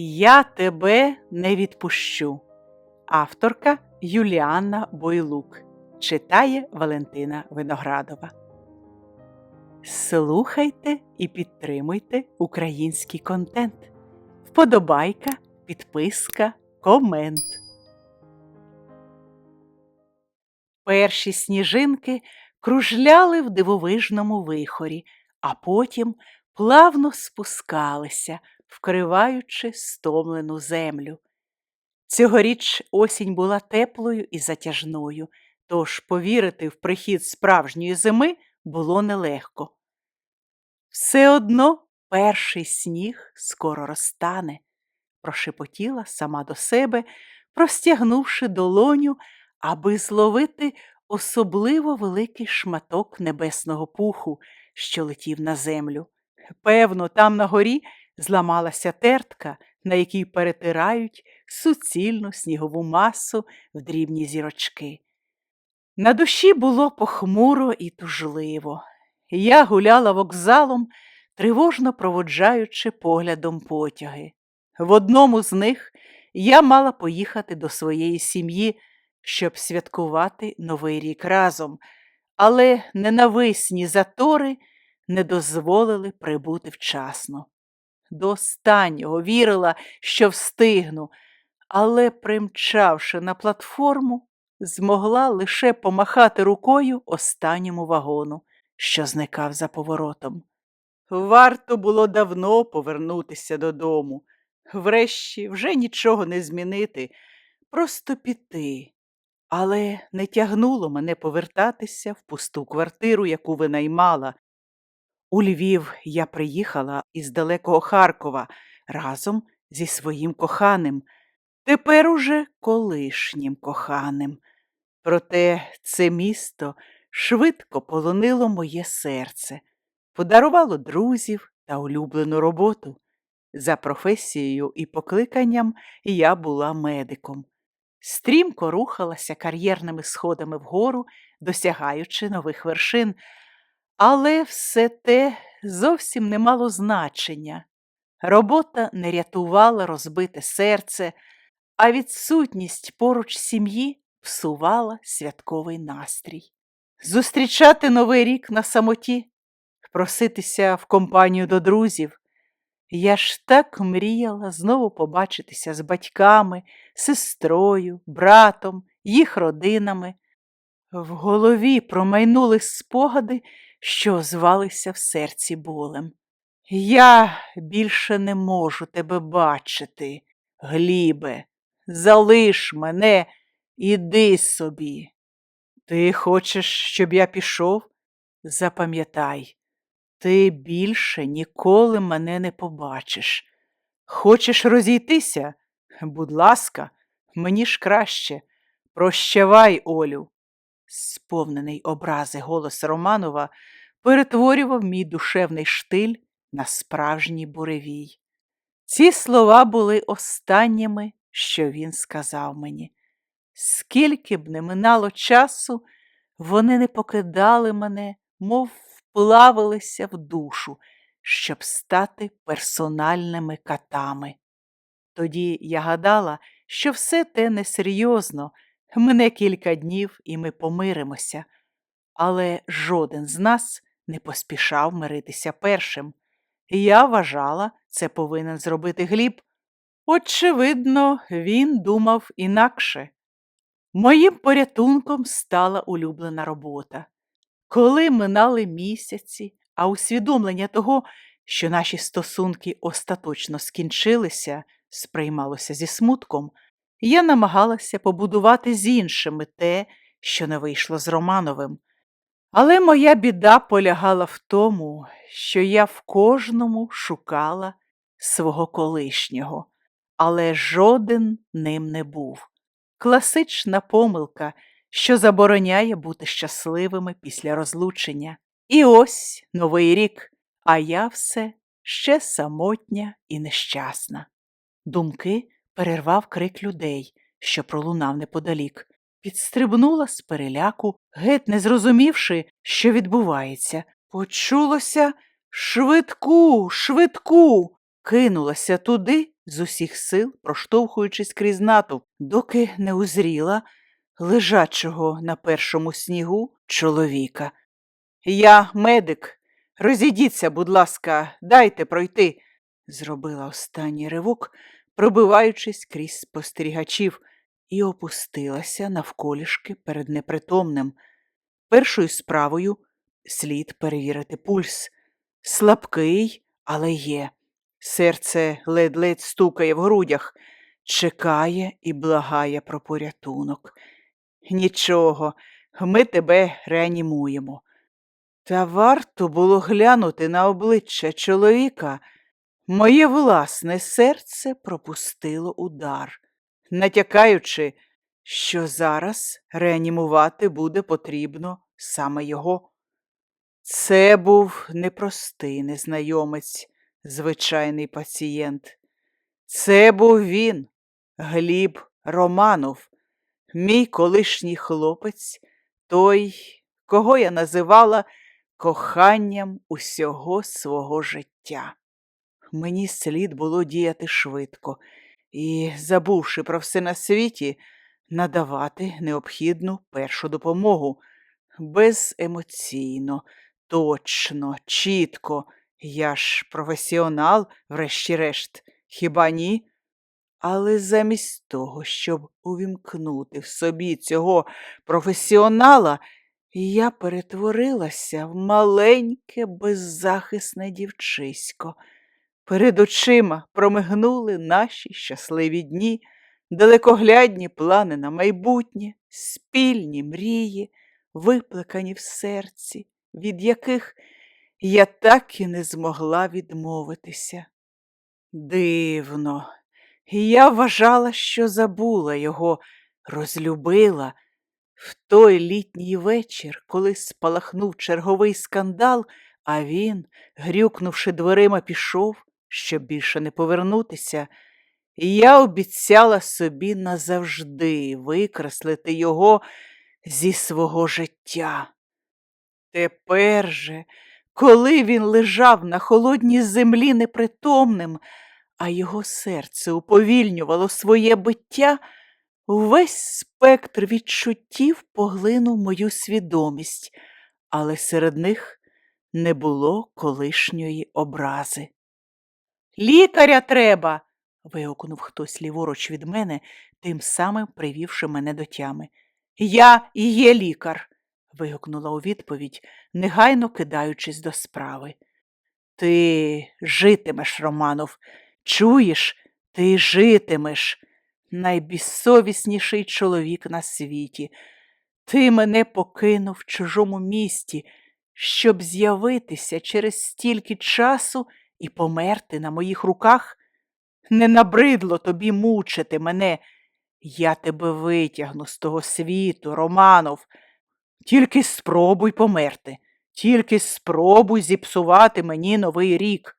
Я тебе не відпущу. Авторка Юліанна Бойлук читає Валентина Виноградова. Слухайте і підтримуйте український контент. Вподобайка, підписка, комент. Перші сніжинки кружляли в дивовижному вихорі, а потім плавно спускалися, вкриваючи стомлену землю. Цьогоріч осінь була теплою і затяжною, тож повірити в прихід справжньої зими було нелегко. Все одно перший сніг скоро розтане, прошепотіла сама до себе, простягнувши долоню, аби зловити особливо великий шматок небесного пуху, що летів на землю. Певно, там на горі зламалася тертка, на якій перетирають суцільну снігову масу в дрібні зірочки. На душі було похмуро і тужливо. Я гуляла вокзалом, тривожно проводжаючи поглядом потяги. В одному з них я мала поїхати до своєї сім'ї, щоб святкувати Новий рік разом, але ненависні затори не дозволили прибути вчасно. До останнього вірила, що встигну, але, примчавши на платформу, змогла лише помахати рукою останньому вагону, що зникав за поворотом. Варто було давно повернутися додому. Врешті вже нічого не змінити, просто піти. Але не тягнуло мене повертатися в пусту квартиру, яку винаймала. У Львів я приїхала із далекого Харкова разом зі своїм коханим, тепер уже колишнім коханим. Проте це місто швидко полонило моє серце, подарувало друзів та улюблену роботу. За професією і покликанням я була медиком. Стрімко рухалася кар'єрними сходами вгору, досягаючи нових вершин. Але все те зовсім не мало значення. Робота не рятувала розбите серце, а відсутність поруч сім'ї псувала святковий настрій. Зустрічати новий рік на самоті, проситися в компанію до друзів. Я ж так мріяла знову побачитися з батьками, сестрою, братом, їх родинами. В голові промайнули спогади, що звалися в серці болем. Я більше не можу тебе бачити, Глібе, залиш мене, іди собі. Ти хочеш, щоб я пішов? Запам'ятай, ти більше ніколи мене не побачиш. Хочеш розійтися? Будь ласка, мені ж краще. Прощавай, Олю. Сповнений образи голос Романова перетворював мій душевний штиль на справжній буревій. Ці слова були останніми, що він сказав мені. Скільки б не минало часу, вони не покидали мене, мов вплавилися в душу, щоб стати персональними катами. Тоді я гадала, що все те несерйозно, мине кілька днів, і ми помиримося, але жоден з нас не поспішав миритися першим. Я вважала, це повинен зробити Гліб. Очевидно, він думав інакше. Моїм порятунком стала улюблена робота. Коли минали місяці, а усвідомлення того, що наші стосунки остаточно скінчилися, сприймалося зі смутком, я намагалася побудувати з іншими те, що не вийшло з Романовим. Але моя біда полягала в тому, що я в кожному шукала свого колишнього, але жоден ним не був. Класична помилка, що забороняє бути щасливими після розлучення. І ось новий рік, а я все ще самотня і нещасна. Думки перервав крик людей, що пролунав неподалік. Підстрибнула з переляку, геть не зрозумівши, що відбувається. Почулося швидку, швидку. кинулася туди з усіх сил, проштовхуючись крізь натовп, доки не узріла лежачого на першому снігу чоловіка. Я медик. Розійдіться, будь ласка, дайте пройти, зробила останній ривок, пробиваючись крізь спостерігачів, і опустилася навколішки перед непритомним. Першою справою слід перевірити пульс. Слабкий, але є. Серце ледь-ледь стукає в грудях, чекає і благає про порятунок. Нічого, ми тебе реанімуємо. Та варто було глянути на обличчя чоловіка. Моє власне серце пропустило удар, натякаючи, що зараз реанімувати буде потрібно саме його. Це був непростий незнайомець, звичайний пацієнт. Це був він, Гліб Романов, мій колишній хлопець, той, кого я називала коханням усього свого життя. Мені слід було діяти швидко і, забувши про все на світі, надавати необхідну першу допомогу беземоційно, точно, чітко. Я ж професіонал, врешті-решт, хіба ні? Але замість того, щоб увімкнути в собі цього професіонала, я перетворилася в маленьке беззахисне дівчисько. Перед очима промигнули наші щасливі дні, далекоглядні плани на майбутнє, спільні мрії, виплекані в серці, від яких я так і не змогла відмовитися. Дивно, я вважала, що забула його, розлюбила. В той літній вечір, коли спалахнув черговий скандал, а він, грюкнувши дверима, пішов, щоб більше не повернутися, я обіцяла собі назавжди викреслити його зі свого життя. Тепер же, коли він лежав на холодній землі непритомним, а його серце уповільнювало своє биття, увесь спектр відчуттів поглинув мою свідомість, але серед них не було колишньої образи. Лікаря треба. вигукнув хтось ліворуч від мене, тим самим привівши мене до тями. Я і є лікар. вигукнула у відповідь, негайно кидаючись до справи. Ти житимеш, Романов, чуєш, ти житимеш, найбіссовісніший чоловік на світі. Ти мене покинув в чужому місті, щоб з'явитися через стільки часу і померти на моїх руках. Не набридло тобі мучити мене. Я тебе витягну з того світу, Романов. Тільки спробуй померти, тільки спробуй зіпсувати мені новий рік.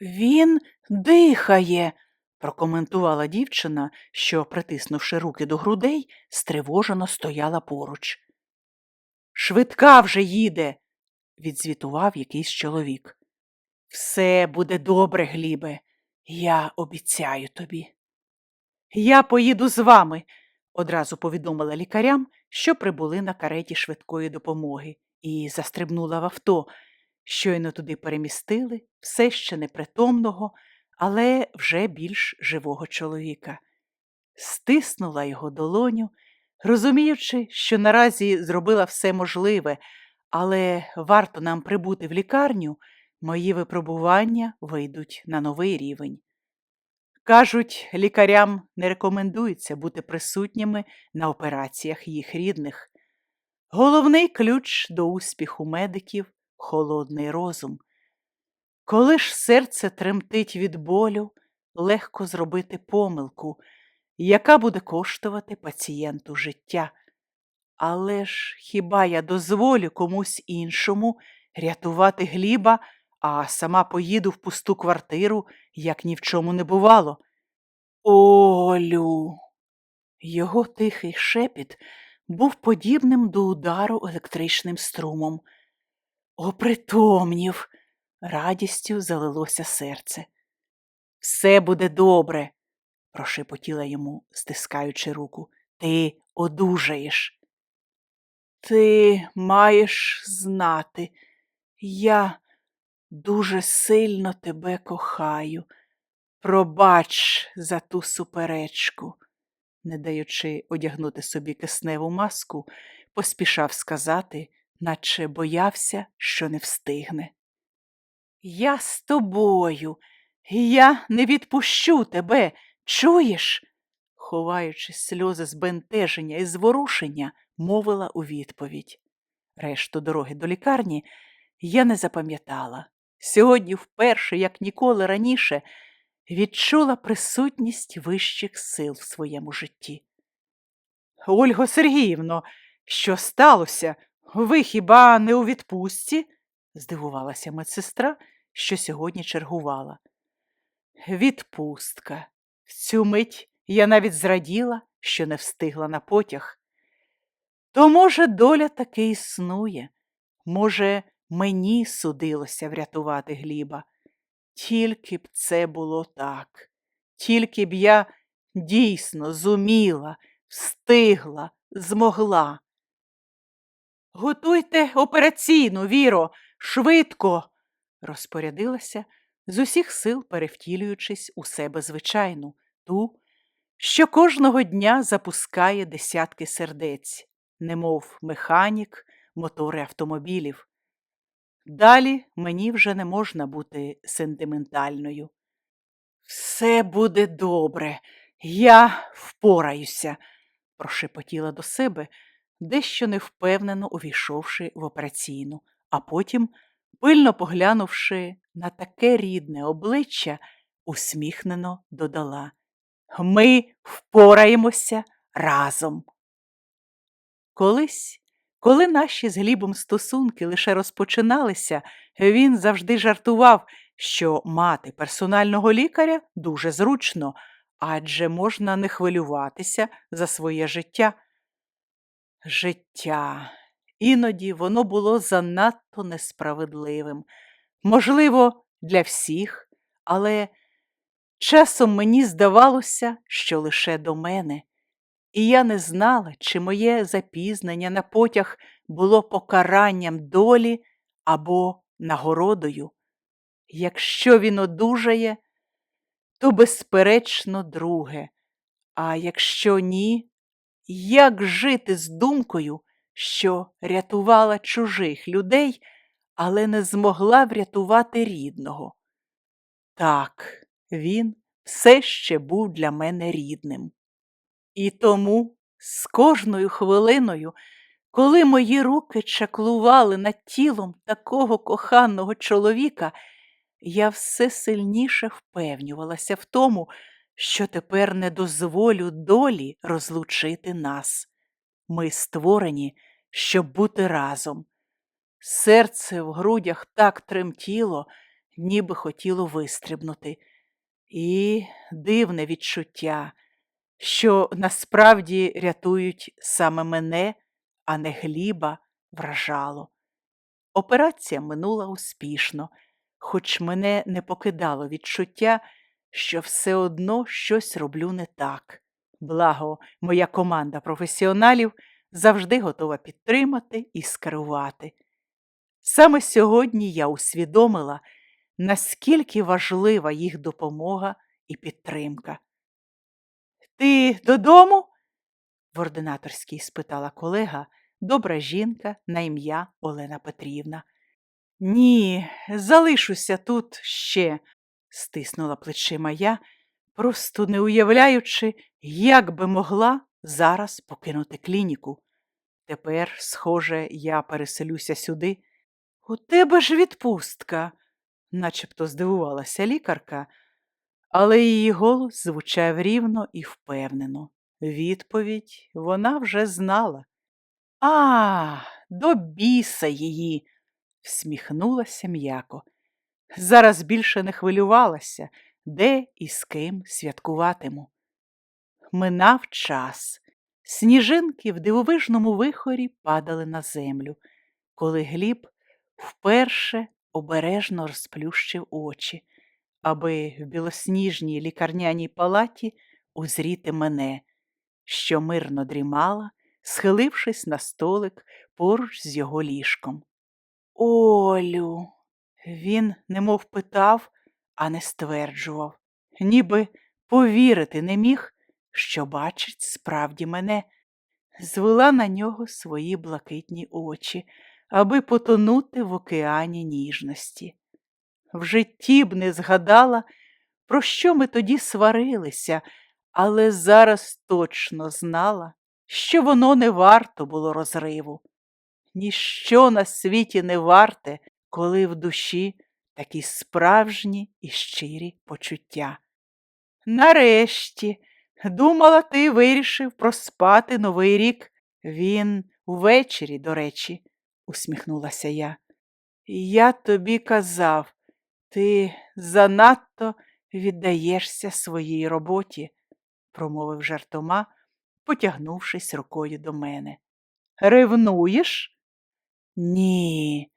Він дихає, прокоментувала дівчина, що, притиснувши руки до грудей, стривожено стояла поруч. Швидка вже їде, відзвітував якийсь чоловік. Все буде добре, Глібе, я обіцяю тобі. Я поїду з вами, одразу повідомила лікарям, що прибули на кареті швидкої допомоги, і застрибнула в авто. Щойно туди перемістили все ще непритомного, але вже більш живого чоловіка. Стиснула його долоню, розуміючи, що наразі зробила все можливе, але варто нам прибути в лікарню, мої випробування вийдуть на новий рівень. Кажуть, лікарям не рекомендується бути присутніми на операціях їх рідних. Головний ключ до успіху медиків холодний розум. Коли ж серце тремтить від болю, легко зробити помилку, яка буде коштувати пацієнту життя. Але ж хіба я дозволю комусь іншому рятувати гліба, а сама поїду в пусту квартиру, як ні в чому не бувало? Олю. Його тихий шепіт був подібним до удару електричним струмом. Опритомнів, радістю залилося серце. Все буде добре, прошепотіла йому, стискаючи руку. Ти одужаєш. Ти маєш знати, я дуже сильно тебе кохаю. Пробач за ту суперечку, не даючи одягнути собі кисневу маску, поспішав сказати, наче боявся, що не встигне. Я з тобою, я не відпущу тебе, чуєш? ховаючи сльози збентеження і зворушення, мовила у відповідь. Решту дороги до лікарні я не запам'ятала. Сьогодні, вперше, як ніколи раніше, відчула присутність вищих сил в своєму житті. Ольго Сергіївно, що сталося? Ви хіба не у відпустці? здивувалася медсестра, що сьогодні чергувала. Відпустка. В цю мить я навіть зраділа, що не встигла на потяг. То, може, доля таки існує. Може, мені судилося врятувати Гліба. Тільки б це було так, тільки б я дійсно зуміла, встигла, змогла. Готуйте операційну, Віро, швидко, розпорядилася, з усіх сил перевтілюючись у себе звичайну, ту, що кожного дня запускає десятки сердець, немов механік, мотори автомобілів. Далі мені вже не можна бути сентиментальною. Все буде добре, я впораюся, прошепотіла до себе, дещо невпевнено увійшовши в операційну, а потім, пильно поглянувши на таке рідне обличчя, усміхнено додала Ми впораємося разом. Колись коли наші з Глібом стосунки лише розпочиналися, він завжди жартував, що мати персонального лікаря дуже зручно, адже можна не хвилюватися за своє життя. Життя. Іноді воно було занадто несправедливим. Можливо, для всіх, але часом мені здавалося, що лише до мене і я не знала, чи моє запізнення на потяг було покаранням долі або нагородою. Якщо він одужає, то, безперечно, друге, а якщо ні, як жити з думкою, що рятувала чужих людей, але не змогла врятувати рідного? Так, він все ще був для мене рідним. І тому з кожною хвилиною, коли мої руки чаклували над тілом такого коханого чоловіка, я все сильніше впевнювалася в тому, що тепер не дозволю долі розлучити нас. Ми створені, щоб бути разом. Серце в грудях так тремтіло, ніби хотіло вистрибнути. І дивне відчуття що насправді рятують саме мене, а не гліба, вражало. Операція минула успішно, хоч мене не покидало відчуття, що все одно щось роблю не так. Благо, моя команда професіоналів завжди готова підтримати і скерувати. Саме сьогодні я усвідомила, наскільки важлива їх допомога і підтримка. Ти додому? в ординаторській спитала колега, добра жінка на ім'я Олена Петрівна. Ні, залишуся тут ще, стиснула плечима я, просто не уявляючи, як би могла зараз покинути клініку. Тепер, схоже, я переселюся сюди. У тебе ж відпустка, начебто здивувалася лікарка але її голос звучав рівно і впевнено. Відповідь вона вже знала. А, до біса її, всміхнулася м'яко. Зараз більше не хвилювалася, де і з ким святкуватиму. Минав час. Сніжинки в дивовижному вихорі падали на землю, коли Гліб вперше обережно розплющив очі аби в білосніжній лікарняній палаті узріти мене, що мирно дрімала, схилившись на столик поруч з його ліжком. Олю, він немов питав, а не стверджував, ніби повірити не міг, що бачить справді мене, звела на нього свої блакитні очі, аби потонути в океані ніжності. В житті б не згадала, про що ми тоді сварилися, але зараз точно знала, що воно не варто було розриву. Ніщо на світі не варте, коли в душі такі справжні і щирі почуття. Нарешті, думала, ти вирішив проспати новий рік. Він увечері, до речі, усміхнулася я. Я тобі казав, ти занадто віддаєшся своїй роботі, промовив жартома, потягнувшись рукою до мене. Ревнуєш? Ні,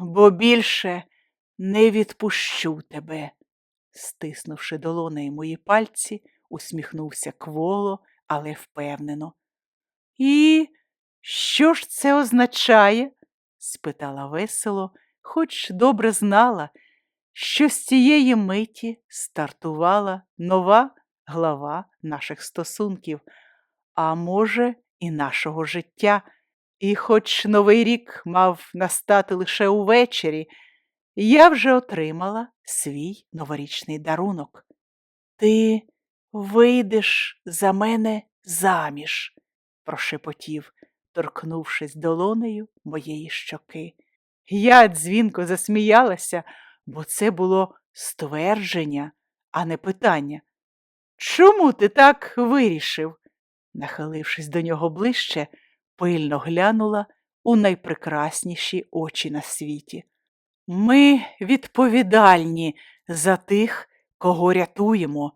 бо більше не відпущу тебе. Стиснувши долонею мої пальці, усміхнувся кволо, але впевнено. І що ж це означає? спитала весело, хоч добре знала, що з цієї миті стартувала нова глава наших стосунків, а може, і нашого життя. І хоч новий рік мав настати лише увечері, я вже отримала свій новорічний дарунок. Ти вийдеш за мене заміж, прошепотів, торкнувшись долонею моєї щоки. Я дзвінко засміялася, бо це було ствердження, а не питання. Чому ти так вирішив? Нахилившись до нього ближче, пильно глянула у найпрекрасніші очі на світі. Ми відповідальні за тих, кого рятуємо,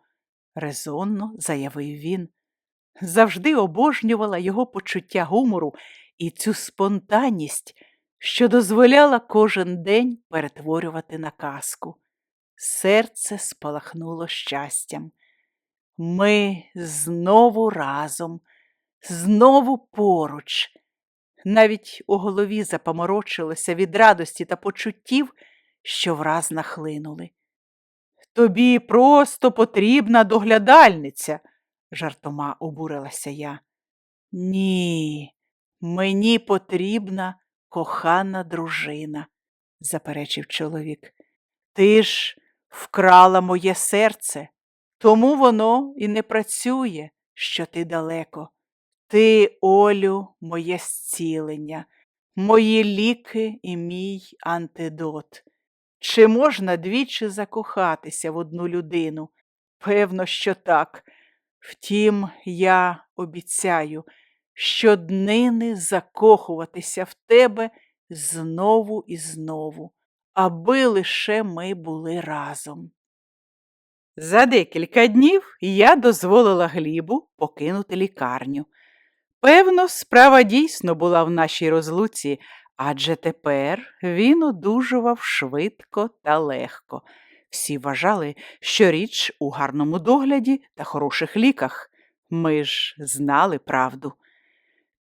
резонно заявив він. Завжди обожнювала його почуття гумору і цю спонтанність, що дозволяла кожен день перетворювати на казку. Серце спалахнуло щастям. Ми знову разом, знову поруч. Навіть у голові запоморочилося від радості та почуттів, що враз нахлинули. Тобі просто потрібна доглядальниця, жартома обурилася я. Ні, мені потрібна кохана дружина, заперечив чоловік. Ти ж вкрала моє серце, тому воно і не працює, що ти далеко. Ти, Олю, моє зцілення, мої ліки і мій антидот. Чи можна двічі закохатися в одну людину? Певно, що так. Втім, я обіцяю щоднини закохуватися в тебе знову і знову, аби лише ми були разом. За декілька днів я дозволила Глібу покинути лікарню. Певно, справа дійсно була в нашій розлуці, адже тепер він одужував швидко та легко. Всі вважали, що річ у гарному догляді та хороших ліках. Ми ж знали правду.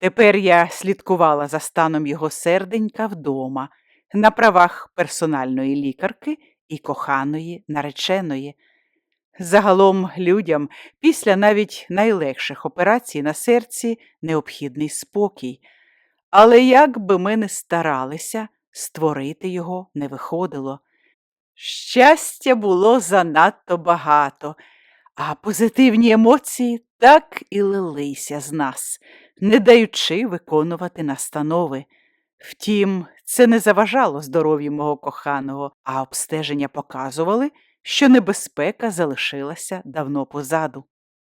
Тепер я слідкувала за станом його серденька вдома, на правах персональної лікарки і коханої нареченої. Загалом людям після навіть найлегших операцій на серці необхідний спокій, але як би ми не старалися, створити його не виходило. Щастя було занадто багато, а позитивні емоції так і лилися з нас, не даючи виконувати настанови. Втім, це не заважало здоров'ю мого коханого, а обстеження показували, що небезпека залишилася давно позаду.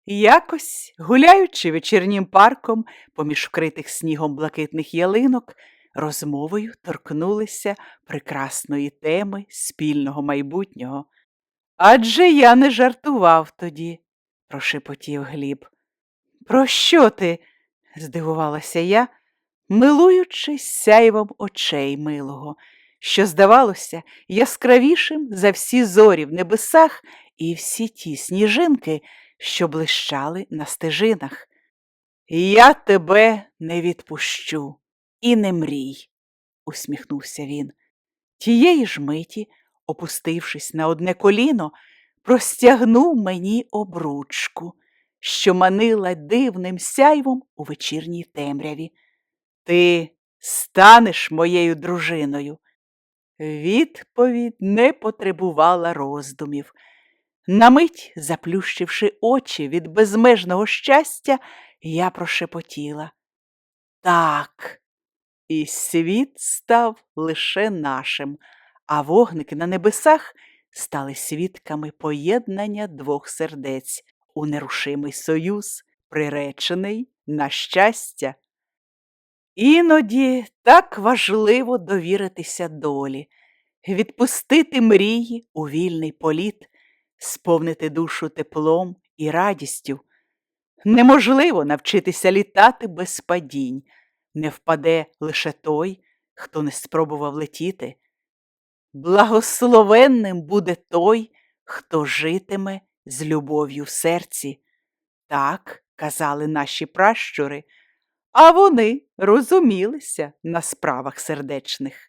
Якось, гуляючи вечірнім парком поміж вкритих снігом блакитних ялинок, розмовою торкнулися прекрасної теми спільного майбутнього. Адже я не жартував тоді, прошепотів Гліб. Про що ти? здивувалася я, милуючись сяйвом очей милого, що здавалося яскравішим за всі зорі в небесах і всі ті сніжинки, що блищали на стежинах. Я тебе не відпущу і не мрій, усміхнувся він. Тієї ж миті, опустившись на одне коліно, простягнув мені обручку, що манила дивним сяйвом у вечірній темряві. Ти станеш моєю дружиною. Відповідь не потребувала роздумів. На мить, заплющивши очі від безмежного щастя, я прошепотіла. Так, і світ став лише нашим, а вогники на небесах стали свідками поєднання двох сердець у нерушимий союз, приречений на щастя. Іноді так важливо довіритися долі, відпустити мрії у вільний політ, сповнити душу теплом і радістю. Неможливо навчитися літати без падінь, не впаде лише той, хто не спробував летіти. Благословенним буде той, хто житиме з любов'ю в серці. Так казали наші пращури, а вони розумілися на справах сердечних.